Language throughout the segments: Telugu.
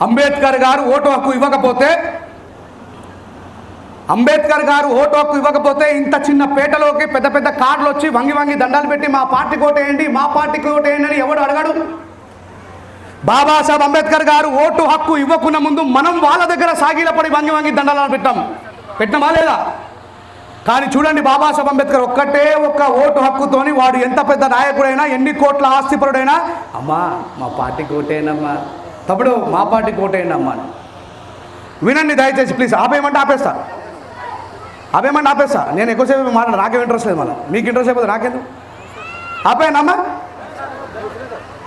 అంబేద్కర్ గారు ఓటు హక్కు ఇవ్వకపోతే అంబేద్కర్ గారు ఓటు హక్కు ఇవ్వకపోతే ఇంత చిన్న పేటలోకి పెద్ద పెద్ద కార్డులు వచ్చి వంగి వంగి దండాలు పెట్టి మా పార్టీకి ఓటేయండి మా పార్టీకి ఓటేయండి అని ఎవడు అడగడు? బాబాసాహెబ్ అంబేద్కర్ గారు ఓటు హక్కు ఇవ్వకున్న ముందు మనం వాళ్ళ దగ్గర సాగిలపడి వంగి వంగి దండాలను పెట్టాం. పెట్టమా లేదా? కానీ చూడండి బాబాసాహెబ్ అంబేద్కర్ ఒక్కటే ఒక్క ఓటు హక్కుతోని వాడు ఎంత పెద్ద నాయకుడైనా ఎన్ని కోట్ల ఆస్తిపరుడైనా అమ్మా మా పార్టీకి ఓటేనమ్మా తప్పుడు మా పార్టీకి ఓటేయండి అమ్మా అని. వినండి దయచేసి ప్లీజ్ ఆపేయమంటే ఆపేస్తా. ఆపేయమంటే ఆపేస్తా. నేను ఎక్కువసేపు మాట్లాడ నాకేం ఇంట్రెస్ట్ లేదు మళ్ళీ. మీకు ఇంట్రెస్ట్ అయిపోతుంది నాకేందుకు? ఆపేయనమ్మా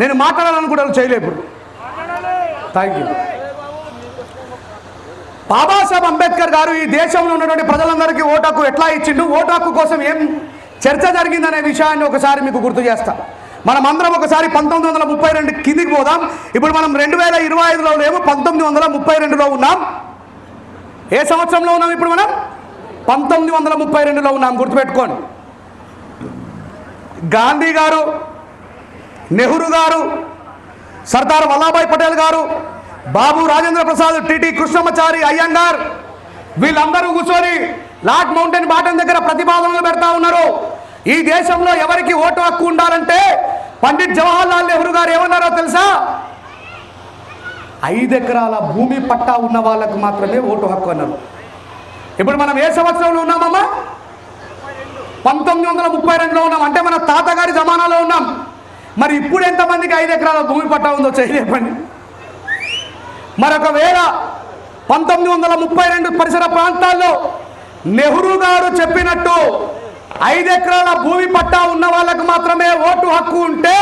నేను మాట్లాడాలనుకుంటాను చేయలేదు ఇప్పుడు. థ్యాంక్ యూ బాబాసాహెబ్ అంబేద్కర్ గారు ఈ దేశంలో ఉన్నటువంటి ప్రజలందరికీ ఓటు హక్కు ఎట్లా ఇచ్చిండు? ఓటాకు కోసం ఏం చర్చ జరిగిందనే విషయాన్ని ఒకసారి మీకు గుర్తు చేస్తాను మనం అందరం ఒకసారి పంతొమ్మిది వందల ముప్పై రెండు కిందికి పోదాం. ఇప్పుడు మనం రెండు వేల ఇరవై ఐదులో లేము పంతొమ్మిది వందల ముప్పై రెండులో ఉన్నాం. ఏ సంవత్సరంలో ఉన్నాం ఇప్పుడు మనం? పంతొమ్మిది వందల ముప్పై రెండులో ఉన్నాం. గుర్తుపెట్టుకోండి. గాంధీ గారు నెహ్రూ గారు సర్దార్ వల్లభాయ్ పటేల్ గారు బాబు రాజేంద్ర ప్రసాద్ టిటి కృష్ణమాచారి అయ్యంగార్ వీళ్ళందరూ కూర్చొని లాట్ మౌంటైన్ బాటన్ దగ్గర ప్రతిపాదనలు పెడతా ఉన్నారు. ఈ దేశంలో ఎవరికి ఓటు హక్కు ఉండాలంటే పండిట్ జవహర్లాల్ నెహ్రూ గారు ఏమన్నారో తెలుసా? ఐదు ఎకరాల భూమి పట్టా ఉన్న వాళ్ళకు మాత్రమే ఓటు హక్కు అన్నారు. ఇప్పుడు మనం ఏ సంవత్సరంలో ఉన్నామమ్మా? పంతొమ్మిది వందల ముప్పై రెండులో ఉన్నాం. అంటే మన తాతగారి జమానాలో ఉన్నాం. మరి ఇప్పుడు ఎంతమందికి ఐదు ఎకరాల భూమి పట్టా ఉందో చేయలేపండి మరొకవేళ పంతొమ్మిది వందల ముప్పై రెండు పరిసర ప్రాంతాల్లో నెహ్రూ గారు చెప్పినట్టు ఐదు ఎకరాల భూమి పట్టా ఉన్న వాళ్ళకు మాత్రమే ఓటు హక్కు ఉంటే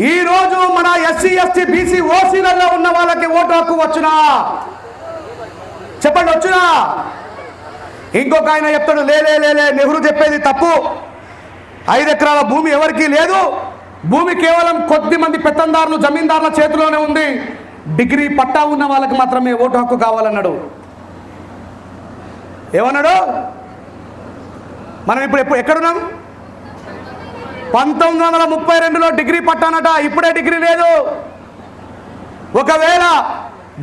ఈ రోజు మన ఎస్సీ ఎస్టీ బీసీ ఓసీలలో ఉన్న వాళ్ళకి ఓటు హక్కు వచ్చునా? చెప్పండి వచ్చునా? ఇంకొక ఆయన చెప్తాడు లేలే లేలే నెహ్రూ చెప్పేది తప్పు. ఐదు ఎకరాల భూమి ఎవరికీ లేదు. భూమి కేవలం కొద్ది మంది పెత్తందారులు జమీందారుల చేతిలోనే ఉంది. డిగ్రీ పట్టా ఉన్న వాళ్ళకి మాత్రమే ఓటు హక్కు కావాలన్నాడు. ఏమన్నాడు? మనం ఇప్పుడు ఎప్పుడు ఎక్కడున్నాం? పంతొమ్మిది వందల ముప్పై రెండులో డిగ్రీ పట్టానట ఇప్పుడే డిగ్రీ లేదు. ఒకవేళ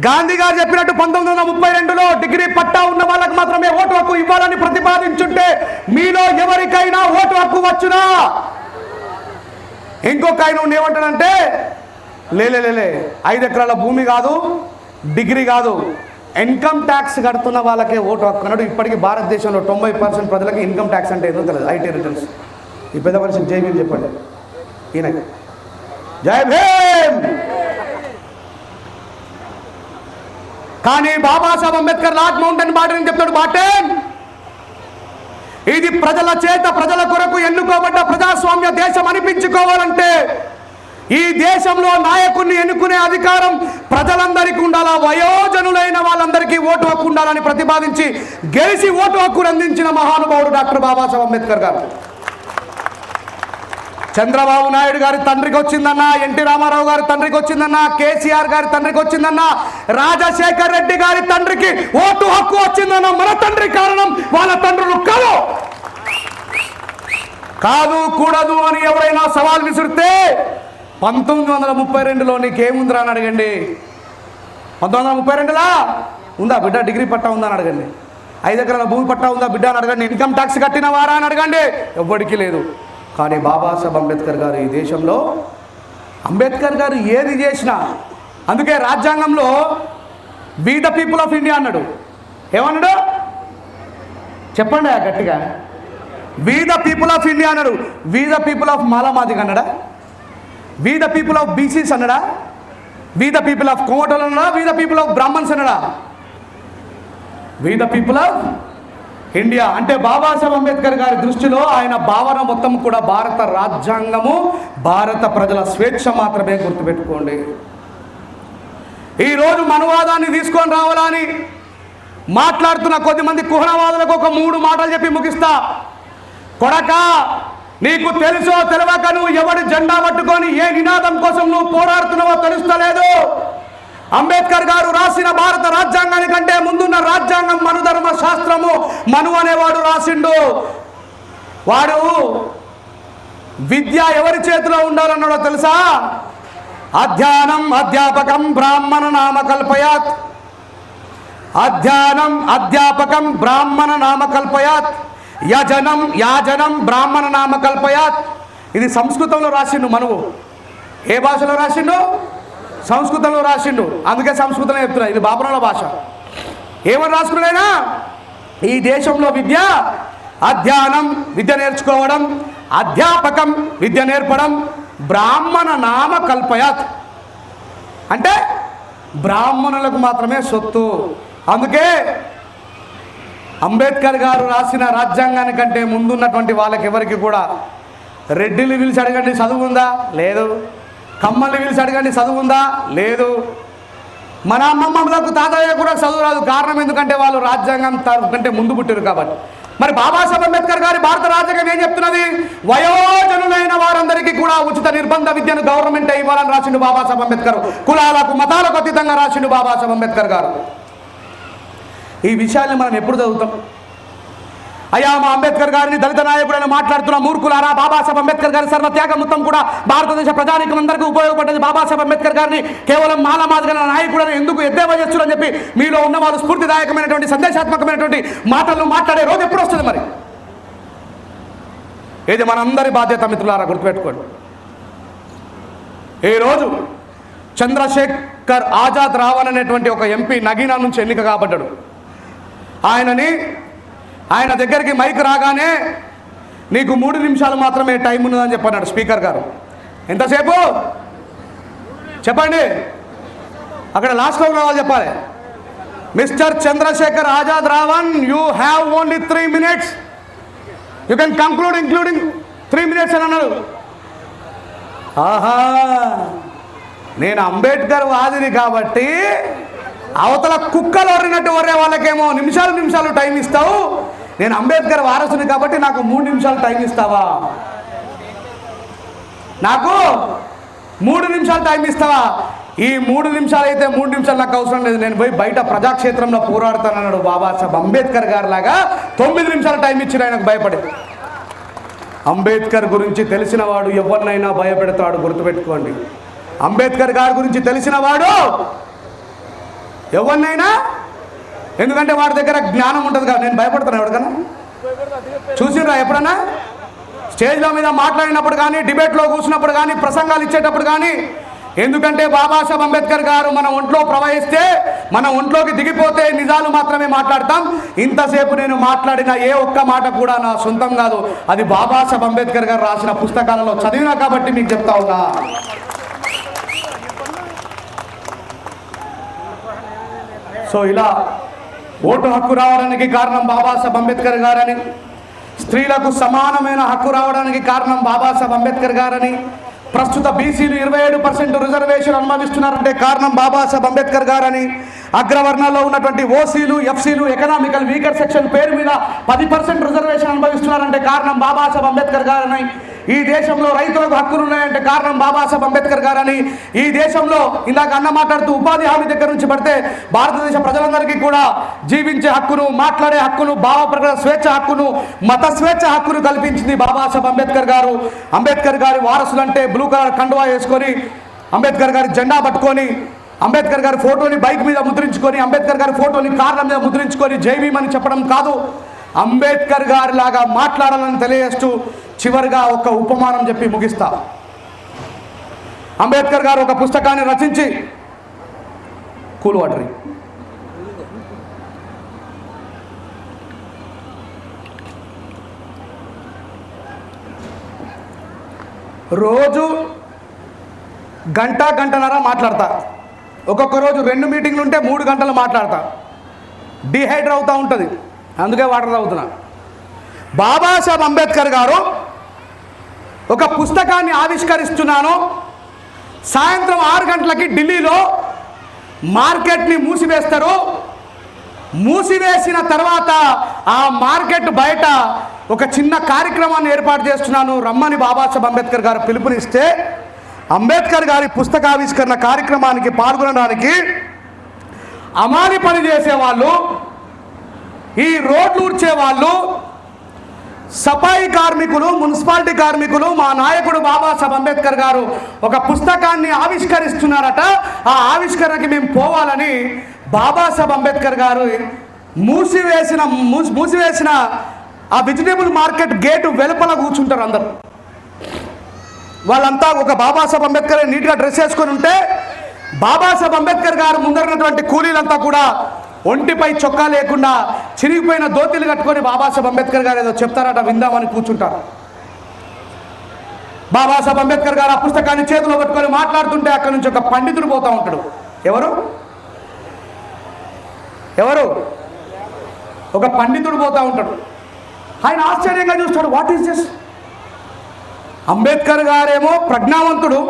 గాంధీ గారు చెప్పినట్టు పంతొమ్మిది వందల ముప్పై రెండులో డిగ్రీ పట్టా ఉన్న వాళ్ళకి మాత్రమే ఓటు హక్కు ఇవ్వాలని ప్రతిపాదించుంటే మీలో ఎవరికైనా ఓటు హక్కు వచ్చునా? ఇంకొక ఆయన ఉండి ఏమంటాడంటే లేలే లేలే ఐదు ఎకరాల భూమి కాదు డిగ్రీ కాదు ఇన్కమ్ ట్యాక్స్ కడుతున్న వాళ్ళకే ఓటు హక్కు అన్నాడు. ఇప్పటికీ భారతదేశంలో తొంభై పర్సెంట్ ప్రజలకు ఇన్కమ్ ట్యాక్స్ అంటే ఏదో తెలియదు? IT returns. ఈ పెద్ద మనిషి జై చెప్పండి. ఈయనకి. జై భీమ్! కానీ బాబాసాహెబ్ అంబేద్కర్ లాట్ మౌంటైన్ బాటని చెప్తాడు బాటన్ ఇది ప్రజల చేత ప్రజల కొరకు ఎన్నుకోబడ్డ ప్రజాస్వామ్య దేశం అనిపించుకోవాలంటే ఈ దేశంలో నాయకుడిని ఎన్నుకునే అధికారం ప్రజలందరికీ ఉండాలా? వయోజనులైన వాళ్ళందరికీ ఓటు హక్కు ఉండాలని ప్రతిపాదించి గెలిచి ఓటు హక్కును అందించిన మహానుభావుడు డాక్టర్ బాబాసాహెబ్ అంబేద్కర్ గారు. చంద్రబాబు నాయుడు గారి తండ్రికి వచ్చిందన్న ఎన్టీ రామారావు గారి తండ్రికి వచ్చిందన్న కేసీఆర్ గారి తండ్రికి వచ్చిందన్న రాజశేఖర్ రెడ్డి గారి తండ్రికి ఓటు హక్కు వచ్చిందన్న మన తండ్రి కారణం వాళ్ళ తండ్రులు కాదు. కాదు కూడదు అని ఎవరైనా సవాల్ విసిరితే పంతొమ్మిది వందల ముప్పై రెండులో నీకేముందిరా అని అడగండి. పంతొమ్మిది వందల ముప్పై రెండులా? ఉందా బిడ్డ? డిగ్రీ పట్టా ఉందా అని అడగండి. ఐదు ఎకరాల భూమి పట్టా ఉందా బిడ్డ అని అడగండి. ఇన్కమ్ ట్యాక్స్ కట్టిన వారా అని అడగండి. ఎవ్వడికి లేదు. కానీ బాబాసాహెబ్ అంబేద్కర్ గారు ఈ దేశంలో అంబేద్కర్ గారు ఏది చేసినా అందుకే రాజ్యాంగంలో we the people of India అన్నాడు. ఏమన్నాడు? చెప్పండి గట్టిగా. We the people of India అన్నాడు. వి ద పీపుల్ ఆఫ్ మాలామాదిగ అన్నాడా? We the people of BCs అన్నడా we the people of కోమటోలు అన్నడా we the people of Brahmins అన్నడా we the people of India అంటే బాబాసాహెబ్ అంబేద్కర్ గారి దృష్టిలో ఆయన భావన మొత్తం కూడా భారత రాజ్యాంగము భారత ప్రజల స్వేచ్ఛ మాత్రమే గుర్తుపెట్టుకోండి. ఈరోజు మనువాదాన్ని తీసుకొని రావాలని మాట్లాడుతున్న కొద్దిమంది కుహనవాదులకు ఒక మూడు మాటలు చెప్పి ముగిస్తా. కొడక నీకు తెలుసో తెలవక నువ్వు ఎవడు జెండా పట్టుకొని ఏ నినాదం కోసం నువ్వు పోరాడుతున్నావో తెలుస్తలేదు. అంబేద్కర్ గారు రాసిన భారత రాజ్యాంగాని కంటే ముందున్న రాజ్యాంగం మనుధర్మ శాస్త్రము మను అనేవాడు రాసిండు. వాడు విద్య ఎవరి చేతిలో ఉండాలన్నాడో తెలుసా? అధ్యానం అధ్యాపకం బ్రాహ్మణ నామకల్పయాత్. అధ్యానం అధ్యాపకం బ్రాహ్మణ నామకల్పయాత్. యజనం యాజనం బ్రాహ్మణ నామ కల్పయాత్. ఇది సంస్కృతంలో రాసిండు మనవు. ఏ భాషలో రాసిండు? సంస్కృతంలో రాసిండు. అందుకే సంస్కృతంలో చెప్తున్నా. ఇది బాబురాల భాష. ఏమని రాసుకున్నాయినా? ఈ దేశంలో విద్య అధ్యానం విద్య నేర్చుకోవడం అధ్యాపకం విద్య నేర్పడం బ్రాహ్మణ నామ కల్పయాత్. అంటే బ్రాహ్మణులకు మాత్రమే సొత్తు. అందుకే అంబేద్కర్ గారు రాసిన రాజ్యాంగానికంటే ముందున్నటువంటి వాళ్ళకి ఎవరికి కూడా రెడ్డిని పిలిచి అడగండి చదువు ఉందా లేదు. కమ్మల్ని పిలిచి అడగండి చదువు ఉందా లేదు. మన అమ్మమ్మలకు తాతయ్య కూడా చదువు రాదు. కారణం ఎందుకంటే వాళ్ళు రాజ్యాంగం కంటే ముందు పుట్టారు కాబట్టి. మరి బాబాసాహెబ్ అంబేద్కర్ గారి భారత రాజ్యాంగం ఏం చెప్తున్నది? వయోజనులైన వారందరికీ కూడా ఉచిత నిర్బంధ విద్యను గవర్నమెంట్ ఇవ్వాలని రాసిండు బాబాసాహెబ్ అంబేద్కర్. కులాలకు మతాలకు అతీతంగా రాసిండు బాబాసాహెబ్ అంబేద్కర్ గారు. ఈ విషయాల్ని మనం ఎప్పుడు చదువుతాం? అయ్యా మా అంబేద్కర్ గారిని దళిత నాయకుడని మాట్లాడుతున్న మూర్ఖులారా బాబాసాహెబ్ అంబేద్కర్ గారి సర్వత్యాగం మొత్తం కూడా భారతదేశ ప్రజానికం అందరికీ ఉపయోగపడ్డది. బాబాసాహెబ్ అంబేద్కర్ గారిని కేవలం మాల మాదిగల నాయకుడని ఎందుకు ఎద్దేవా చేస్తున్నారని చెప్పి మీలో ఉన్న వాళ్ళు స్ఫూర్తిదాయకమైనటువంటి సందేశాత్మకమైనటువంటి మాటలను మాట్లాడే రోజు ఎప్పుడు వస్తుంది మరి? ఇది మనందరి బాధ్యత మిత్రులారా గుర్తుపెట్టుకోండి. ఈ రోజు చంద్రశేఖర్ ఆజాద్ రావణ్ అనేటువంటి ఒక ఎంపీ నగీనా నుంచి ఎన్నిక కాబడ్డాడు. ఆయనని ఆయన దగ్గరికి మైక్ రాగానే నీకు మూడు నిమిషాలు మాత్రమే టైం ఉన్నదని చెప్పన్నాడు స్పీకర్ గారు. ఎంతసేపు? చెప్పండి. అక్కడ లాస్ట్లో ఉన్న వాళ్ళు చెప్పాలి. Mister Chandrashekhar Azad Ravan you have only three minutes you can conclude including three minutes అని అన్నాడు. ఆహా! నేను అంబేద్కర్ వాదిని కాబట్టి అవతల కుక్కలు వరినట్టు వరే వాళ్ళకేమో నిమిషాలు నిమిషాలు టైం ఇస్తావు. నేను అంబేద్కర్ వారసుని కాబట్టి నాకు మూడు నిమిషాలు టైం ఇస్తావా? నాకు మూడు నిమిషాలు టైం ఇస్తావా? ఈ మూడు నిమిషాలు అయితే మూడు నిమిషాలు నాకు అవసరం లేదు. నేను పోయి బయట ప్రజాక్షేత్రంలో పోరాడుతానన్నాడు బాబాసాహెబ్ అంబేద్కర్ గారు లాగా. తొమ్మిది నిమిషాలు టైం ఇచ్చిన ఆయనకు భయపడి అంబేద్కర్ గురించి తెలిసిన వాడు ఎవరినైనా భయపెడతాడు గుర్తుపెట్టుకోండి. అంబేద్కర్ గారి గురించి తెలిసిన వాడు ఎవరినైనా? ఎందుకంటే వాడి దగ్గర జ్ఞానం ఉంటుంది కదా నేను భయపడతాను ఎవరికైనా? చూసిర్రా ఎప్పుడన్నా? స్టేజ్ల మీద మాట్లాడినప్పుడు కానీ డిబేట్లో కూర్చున్నప్పుడు కానీ ప్రసంగాలు ఇచ్చేటప్పుడు కానీ ఎందుకంటే బాబాసాహెబ్ అంబేద్కర్ గారు మన ఒంట్లో ప్రవహిస్తే మన ఒంట్లోకి దిగిపోతే నిజాలు మాత్రమే మాట్లాడతాం. ఇంతసేపు నేను మాట్లాడిన ఏ ఒక్క మాట కూడా నా సొంతం కాదు. అది బాబాసాహెబ్ అంబేద్కర్ గారు రాసిన పుస్తకాలలో చదివినా కాబట్టి మీకు చెప్తా ఉన్నా. సో ఇలా ఓటు హక్కు రావడానికి కారణం బాబాసాహెబ్ అంబేద్కర్ గారని స్త్రీలకు సమానమైన హక్కు రావడానికి కారణం బాబాసాహెబ్ అంబేద్కర్ గారని ప్రస్తుత బీసీలు ఇరవై ఏడు పర్సెంట్ రిజర్వేషన్ అనుభవిస్తున్నారంటే కారణం బాబాసాహెబ్ అంబేద్కర్ గారని అగ్రవర్ణాల్లో ఉన్నటువంటి ఓసీలు ఎఫ్సీలు ఎకనామికల్ వీకర్ సెక్షన్ పేరు మీద పది పర్సెంట్ రిజర్వేషన్ అనుభవిస్తున్నారంటే కారణం బాబాసాహెబ్ అంబేద్కర్ గారని ఈ దేశంలో రైతులకు హక్కులు ఉన్నాయంటే కారణం బాబాసాహెబ్ అంబేద్కర్ గారని. ఈ దేశంలో ఇందాక అన్న మాట్లాడుతూ ఉపాధి హామీ దగ్గర నుంచి పడితే భారతదేశ ప్రజలందరికీ కూడా జీవించే హక్కును మాట్లాడే హక్కును భావ ప్రకటన స్వేచ్ఛ హక్కును మత స్వేచ్ఛ హక్కును కల్పించింది బాబాసాహెబ్ అంబేద్కర్ గారు. అంబేద్కర్ గారి వారసులంటే బ్లూ కలర్ కండువా వేసుకొని అంబేద్కర్ గారి జెండా పట్టుకొని అంబేద్కర్ గారి ఫోటోని బైక్ మీద ముద్రించుకొని అంబేద్కర్ గారి ఫోటోని కార్ల మీద ముద్రించుకొని జైవీమని అని చెప్పడం కాదు. అంబేద్కర్ గారి లాగా మాట్లాడాలని తెలియజేస్తూ చివరిగా ఒక ఉపమానం చెప్పి ముగిస్తా. అంబేద్కర్ గారు ఒక పుస్తకాన్ని రచించి కూల్ వాటరీ రోజు గంట గంటన్నర మాట్లాడతా. ఒక్కొక్క రోజు రెండు మీటింగ్లు ఉంటే మూడు గంటలు మాట్లాడతా. డిహైడ్ర అవుతూ ఉంటుంది. అందుకే వాటర్ తాగుతున్నా. బాబాసాహెబ్ అంబేద్కర్ గారు ఒక పుస్తకాన్ని ఆవిష్కరిస్తున్నాను. సాయంత్రం ఆరు గంటలకి ఢిల్లీలో మార్కెట్ని మూసివేస్తారు. మూసివేసిన తర్వాత ఆ మార్కెట్ బయట ఒక చిన్న కార్యక్రమాన్ని ఏర్పాటు చేస్తున్నాను. రమ్మని బాబాసాహెబ్ అంబేద్కర్ గారు పిలుపునిస్తే అంబేద్కర్ గారి పుస్తకావిష్కరణ కార్యక్రమానికి పాల్గొనడానికి అమాని పని చేసేవాళ్ళు ఈ రోడ్లు ఊడ్చే వాళ్ళు సఫాయి కార్మికులు మున్సిపాలిటీ కార్మికులు మా నాయకుడు బాబాసాహెబ్ అంబేద్కర్ గారు ఒక పుస్తకాన్ని ఆవిష్కరిస్తున్నారట. ఆ ఆవిష్కరణకి మేము పోవాలని బాబాసాహెబ్ అంబేద్కర్ గారు మూసివేసిన మూసి- మూసివేసిన ఆ వెజిటేబుల్ మార్కెట్ గేటు వెలుపల కూర్చుంటారు అందరు. వాళ్ళంతా ఒక బాబాసాహెబ్ అంబేద్కర్ నీట్గా డ్రెస్ వేసుకొని ఉంటే బాబాసాహెబ్ అంబేద్కర్ గారు ముందరినటువంటి కూలీలంతా కూడా ఒంటిపై చొక్కా లేకుండా చిరిగిపోయిన దోతిలు కట్టుకొని బాబాసాహెబ్ అంబేద్కర్ గారు ఏదో చెప్తారట విందామని కూర్చుంటారు. బాబాసాహెబ్ అంబేద్కర్ గారు ఆ పుస్తకాన్ని చేతిలో పట్టుకొని మాట్లాడుతుంటే అక్కడ నుంచి ఒక పండితుడు పోతా ఉంటాడు. ఎవరు? ఎవరు? ఒక పండితుడు పోతా ఉంటాడు. ఆయన ఆశ్చర్యంగా చూస్తాడు వాట్ ఈస్ దిస్ అంబేద్కర్ గారేమో ప్రజ్ఞావంతుడు.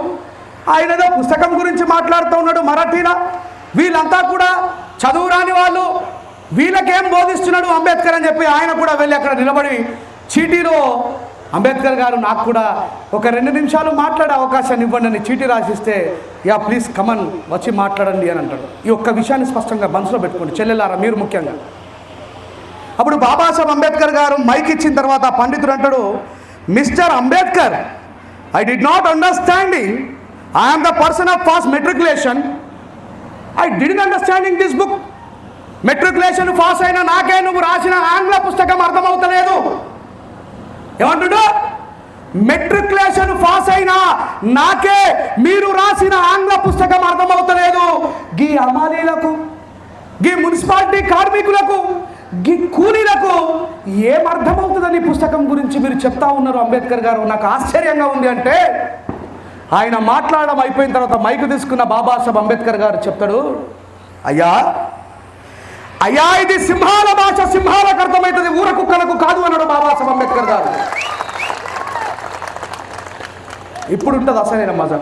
ఆయన ఏదో పుస్తకం గురించి మాట్లాడుతూ ఉన్నాడు మరాఠీలో. వీళ్ళంతా కూడా చదువు రాని వాళ్ళు వీళ్ళకేం బోధిస్తున్నాడు అంబేద్కర్ అని చెప్పి ఆయన కూడా వెళ్ళి అక్కడ నిలబడి చీటీలో అంబేద్కర్ గారు నాకు కూడా ఒక రెండు నిమిషాలు మాట్లాడే అవకాశాన్ని ఇవ్వండి అని చీటీ రాసిస్తే యా ప్లీజ్ కమన్ వచ్చి మాట్లాడండి అని అంటాడు. ఈ ఒక్క విషయాన్ని స్పష్టంగా మనసులో పెట్టుకోండి. చెల్లెలారా మీరు ముఖ్యంగా. అప్పుడు బాబాసాహెబ్ అంబేద్కర్ గారు మైక్ ఇచ్చిన తర్వాత పండితుడు అంటాడు mister Ambedkar I did not understanding I'm the person of pass matriculation I did understanding this book matriculation pass అయిన నాకే నువ్వు రాసిన ఆంగ్ల పుస్తకం అర్థమవుతలేదు. ఏమంటుడు మెట్రికులేషన్ పాస్ అయినా నాకే మీరు రాసిన ఆంగ్ల పుస్తకం అర్థమవుతలేదు. గీ అమాలీలకు గీ మున్సిపాలిటీ కార్మికులకు గీ కూలీలకు ఏం అర్థమవుతుందని పుస్తకం గురించి మీరు చెప్తా ఉన్నారు అంబేద్కర్ గారు? నాకు ఆశ్చర్యంగా ఉంది అంటే ఆయన మాట్లాడడం అయిపోయిన తర్వాత మైకు తీసుకున్న బాబాసాహెబ్ అంబేద్కర్ గారు చెప్తాడు అయ్యా అయ్యా ఇది సింహాల భాష సింహాలకు అర్థమవుతుంది ఊర కుక్కలకు కాదు అన్నాడు బాబాసాహెబ్ అంబేద్కర్ గారు. ఇప్పుడు ఉంటుంది అసలైన మజా.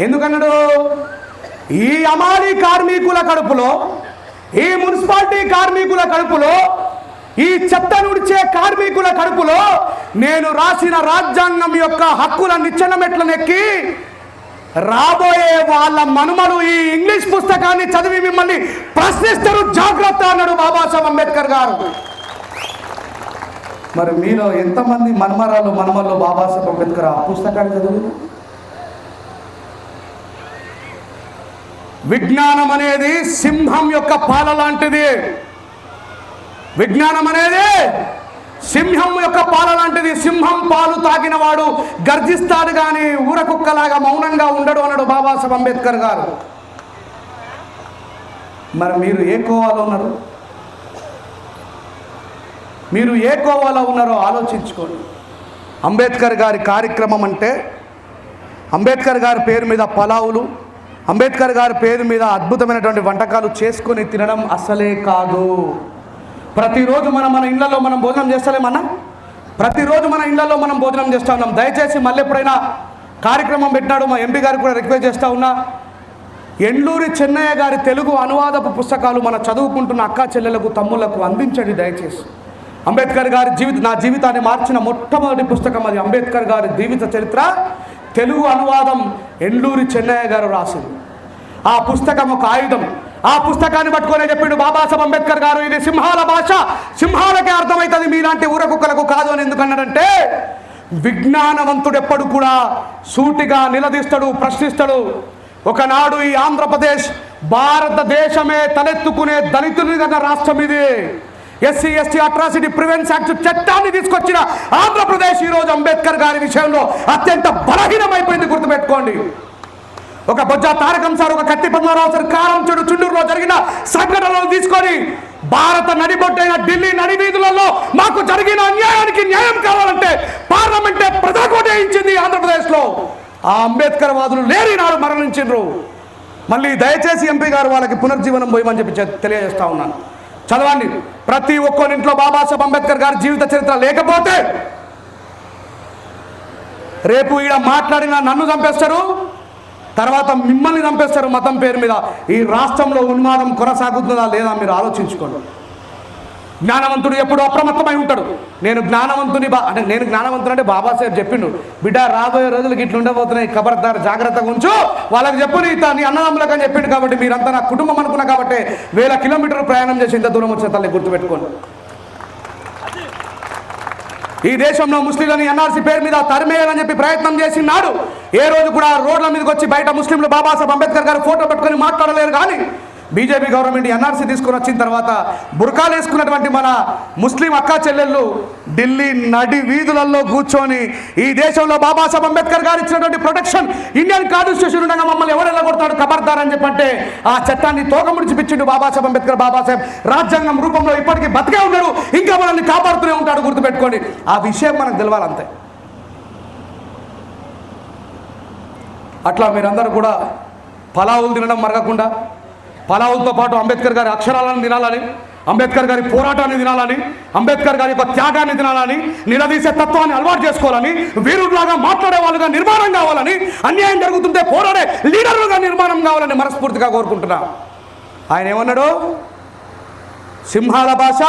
ఎందుకన్నాడు? ఈ అమాలి కార్మికుల కడుపులో ఈ మున్సిపాలిటీ కార్మికుల కడుపులో ఈ చెత్త నుడిచే కార్మికుల కడుపులో నేను రాసిన రాజ్యాంగం యొక్క హక్కుల నిచ్చెన మెట్లనెక్కి రాబోయే వాళ్ళ మనుమలు ఈ ఇంగ్లీష్ పుస్తకాన్ని చదివి మిమ్మల్ని ప్రశ్నిస్తారు. జాగ్రత్త అన్నాడు బాబాసాహెబ్ అంబేద్కర్ గారు. మరి మీలో ఎంతమంది మన్మరాలు మనుమలు బాబాసాహెబ్ అంబేద్కర్ ఆ పుస్తకాన్ని చదివి విజ్ఞానం అనేది సింహం యొక్క పాల లాంటిది. విజ్ఞానం అనేది సింహం యొక్క పాల లాంటిది. సింహం పాలు తాగిన వాడు గర్జిస్తాడు కానీ ఊర కుక్కలాగా మౌనంగా ఉండడు అన్నాడు బాబాసాహెబ్ అంబేద్కర్ గారు. మరి మీరు ఏ కోవాలో ఉన్నారు? మీరు ఏ కోవాలో ఉన్నారో ఆలోచించుకోండి. అంబేద్కర్ గారి కార్యక్రమం అంటే అంబేద్కర్ గారి పేరు మీద పలావులు అంబేద్కర్ గారి పేరు మీద అద్భుతమైనటువంటి వంటకాలు చేసుకొని తినడం అసలే కాదు. ప్రతిరోజు మనం మన ఇళ్ళలో మనం భోజనం చేస్తలేమన్నా ప్రతిరోజు మన ఇళ్ళలో మనం భోజనం చేస్తూ ఉన్నాం. దయచేసి మళ్ళీ ఎప్పుడైనా కార్యక్రమం పెట్టినాడు మా ఎంపీ గారికి కూడా రిక్వెస్ట్ చేస్తూ ఉన్నా. ఎండూరి చెన్నయ్య గారి తెలుగు అనువాదపు పుస్తకాలు మన చదువుకుంటున్న అక్క చెల్లెలకు తమ్ముళ్ళకు అందించండి దయచేసి. అంబేద్కర్ గారి జీవిత నా జీవితాన్ని మార్చిన మొట్టమొదటి పుస్తకం అది. అంబేద్కర్ గారి జీవిత చరిత్ర తెలుగు అనువాదం ఎండూరి చెన్నయ్య గారు రాసింది. ఆ పుస్తకం ఒక ఆయుధం. ఆ పుస్తకాన్ని పట్టుకొని చెప్పిండు బాబాసాహెబ్ అంబేద్కర్ గారు. ఇది సింహాల భాష. సింహాలకే అర్థమవుతుంది మీలాంటి ఊర కుక్కలకు కాదు అని ఎందుకన్నాడంటే విజ్ఞానవంతుడు ఎప్పుడు కూడా సూటిగా నిలదీస్తాడు ప్రశ్నిస్తాడు. ఒకనాడు ఈ ఆంధ్రప్రదేశ్ భారతదేశమే తలెత్తుకునే దళితుని కన్నా రాష్ట్రం ఇది. SC ST atrocity prevention act చట్టాన్ని తీసుకొచ్చిన ఆంధ్రప్రదేశ్ ఈ రోజు అంబేద్కర్ గారి విషయంలో అత్యంత బలహీనమైపోయింది గుర్తుపెట్టుకోండి. ఒక బొజ్జ తారకం సార్ ఒక కత్తి పద్మనాభరావు సార్ కారం చెడు చుండూరులో జరిగిన సంఘటనలు తీసుకొని భారత నడిబొట్టైన ఢిల్లీ నడి వీధులలో మాకు జరిగిన అన్యాయానికి న్యాయం కావాలంటే పార్లమెంటే ప్రజాకోట ఇచ్చింది ఆంధ్రప్రదేశ్లో. ఆ అంబేద్కర్ వాదులు లేని నాడు మరణించిండ్రు. మళ్ళీ దయచేసి ఎంపీ గారు వాళ్ళకి పునర్జీవనం పోయమని చెప్పి తెలియజేస్తా ఉన్నాను. చదవండి. ప్రతి ఒక్కరింట్లో బాబాసాహెబ్ అంబేద్కర్ గారి జీవిత చరిత్ర లేకపోతే రేపు ఈడ మాట్లాడిన నన్ను చంపేస్తారు. తర్వాత మిమ్మల్ని చంపేస్తారు మతం పేరు మీద. ఈ రాష్ట్రంలో ఉన్మాదం కొనసాగుతుందా లేదా మీరు ఆలోచించుకోండి. జ్ఞానవంతుడు ఎప్పుడు అప్రమత్తమై ఉంటాడు. నేను జ్ఞానవంతుని బా అంటే నేను జ్ఞానవంతుడు అంటే బాబాసాహెబ్ చెప్పిండు. బిడ్డ రాబోయే రోజులకి ఇట్లా ఉండబోతున్నాయి. ఖబర్దారు జాగ్రత్తగా ఉంచు. వాళ్ళకి చెప్పు నీ తా- నీ అన్నదమ్ములకు అని చెప్పిండు కాబట్టి మీరంతా నా కుటుంబం అనుకున్నా కాబట్టి వేల కిలోమీటర్లు ప్రయాణం చేసి ఇంత దూరం వచ్చిన తల్లి గుర్తుపెట్టుకోండి. ఈ దేశంలో ముస్లింలని ఎన్ఆర్సీ పేరు మీద తరిమేయాలని చెప్పి ప్రయత్నం చేసినాడు. ఏ రోజు కూడా రోడ్ల మీదకి వచ్చి బయట ముస్లింలు బాబాసాహెబ్ అంబేద్కర్ గారు ఫోటో పెట్టుకొని మాట్లాడలేరు కానీ బీజేపీ గవర్నమెంట్ ఎన్ఆర్సీ తీసుకొని వచ్చిన తర్వాత బురకాలు వేసుకున్నటువంటి మన ముస్లిం అక్కా చెల్లెళ్ళు ఢిల్లీ నడి వీధులలో కూర్చొని ఈ దేశంలో బాబాసాహెబ్ అంబేద్కర్ గారు ఇచ్చినటువంటి ప్రొటెక్షన్ ఇండియన్ కాన్స్టిట్యూషన్ ఉండగా మమ్మల్ని ఎవరు వెళ్ళగొడతాడు ఖబర్దార్ అని చెప్పంటే ఆ చట్టాన్ని తోకముడిచిపించిండు బాబాసాహెబ్ అంబేద్కర్ బాబాసాహెబ్ రాజ్యాంగం రూపంలో ఇప్పటికీ బతికే ఉన్నాడు ఇంకా మనల్ని కాపాడుతూనే ఉంటాడు గుర్తుపెట్టుకోండి. ఆ విషయం మనకు తెలవాలంతే. అట్లా మీరందరూ కూడా పలావులు తినడం మరగకుండా పలావులతో పాటు అంబేద్కర్ గారి అక్షరాలను తినాలని అంబేద్కర్ గారి పోరాటాన్ని తినాలని అంబేద్కర్ గారి యొక్క త్యాగాన్ని తినాలని నిలదీసే తత్వాన్ని అలవాటు చేసుకోవాలని వీరుడిలాగా మాట్లాడే వాళ్ళుగా నిర్మాణం కావాలని అన్యాయం జరుగుతుంటే పోరాడే లీడర్లుగా నిర్మాణం కావాలని మనస్ఫూర్తిగా కోరుకుంటున్నా. ఆయన ఏమన్నాడు? సింహాల భాష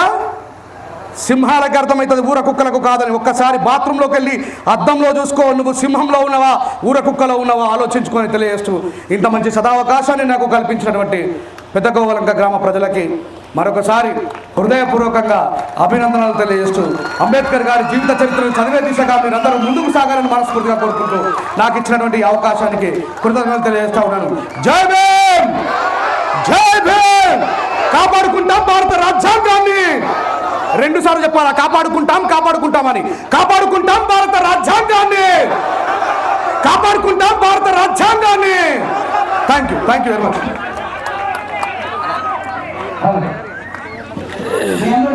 సింహాలకు అర్థమవుతుంది ఊర కుక్కలకు కాదని. ఒక్కసారి బాత్రూంలోకి వెళ్ళి అద్దంలో చూసుకో నువ్వు సింహంలో ఉన్నవా ఊర కుక్కలో ఉన్నవా ఆలోచించుకొని తెలియజేస్తూ ఇంత మంచి సదావకాశాన్ని నాకు కల్పించినటువంటి పెద్ద గోవలంక గ్రామ ప్రజలకి మరొకసారి హృదయపూర్వకంగా అభినందనలు తెలియజేస్తూ అంబేద్కర్ గారి జీవిత చరిత్రను చదివే దిశగా మీరందరూ ముందుకు సాగాలని మనస్ఫూర్తిగా కోరుకుంటూ నాకు ఇచ్చినటువంటి అవకాశానికి కృతజ్ఞతలు తెలియజేస్తా ఉన్నాను. జై భీమ్! జై భీమ్! కాపాడుకుంటాం భారత రాజ్యాంగాన్ని! రెండు సార్లు చెప్పాలా? కాపాడుకుంటాం కాపాడుకుంటామని. కాపాడుకుంటాం భారత రాజ్యాంగాన్ని. కాపాడుకుంటాం భారత రాజ్యాంగాన్ని. Thank you thank you very much